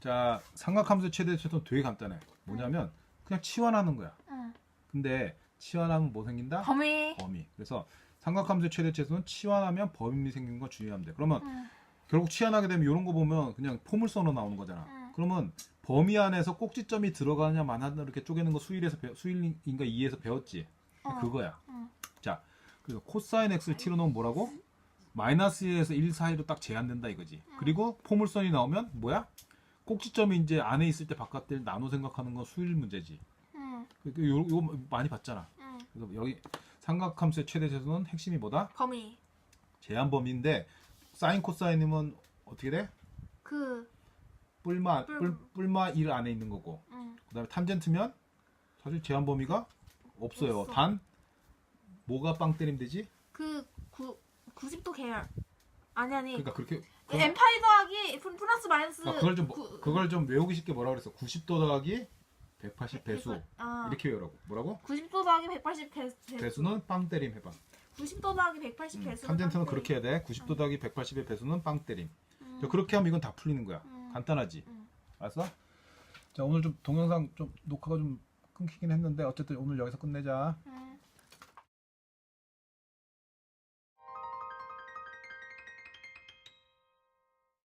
자, 삼각함수 최대 최소는 되게 간단해. 뭐냐면 그냥 치환하는 거야. 응. 근데 치환하면 뭐 생긴다? 범위. 범위. 그래서 삼각함수 최대 최소는 치환하면 범위 생기는 거 주의하면 돼. 그러면 응. 결국 치환하게 되면 이런 거 보면 그냥 포물선으로 나오는 거잖아. 응. 그러면 범위 안에서 꼭지점이 들어가냐 마냐를 이렇게 쪼개는 거 수일에서 수일인가 2에서 배웠지. 어. 그거야. 응. 자, 그래서 코사인 x를 t로 넣으면 뭐라고? 마이너스 1에서 1 사이로 딱 제한된다 이거지. 그리고 포물선이 나오면 뭐야? 꼭지점이 이제 안에 있을 때 바깥을 나눠 생각하는 건 수일 문제지. 응. 그- 그 요, 요 많이 봤잖아. 응. 그래서 여기 삼각함수의 최대 최소는 핵심이 뭐다? 범위. 제한 범위인데 사인 코사인이면 어떻게 돼? 그. 뿔마 뿔- 뿔, 뿔마 1 안에 있는 거고. 응. 그다음에 탄젠트면 사실 제한 범위가 없어요. 없어. 단 뭐가 빵 때리면 되지? 그, 구, 90도 계열. 아니, 아니. 그러니까 그렇게 그 엠파이 더하기 플- 플러스 마이너스. 아, 그걸 좀 구- 그걸 좀 외우기 쉽게 뭐라 그랬어? 90도 더하기 180 배수 아, 이렇게 외우라고. 뭐라고? 90도 더하기 180 배수. 배수는 빵 때림 해봐. 90도 더하기 180 음, 배수. 탄젠트는 그렇게 해야 돼. 90도 더하기 180의 배수는 빵 때림. 음. 자, 그렇게 하면 이건 다 풀리는 거야. 음. 간단하지. 음. 알았어? 자 오늘 좀 동영상 좀 녹화가 좀 끊기긴 했는데 어쨌든 오늘 여기서 끝내자. 음.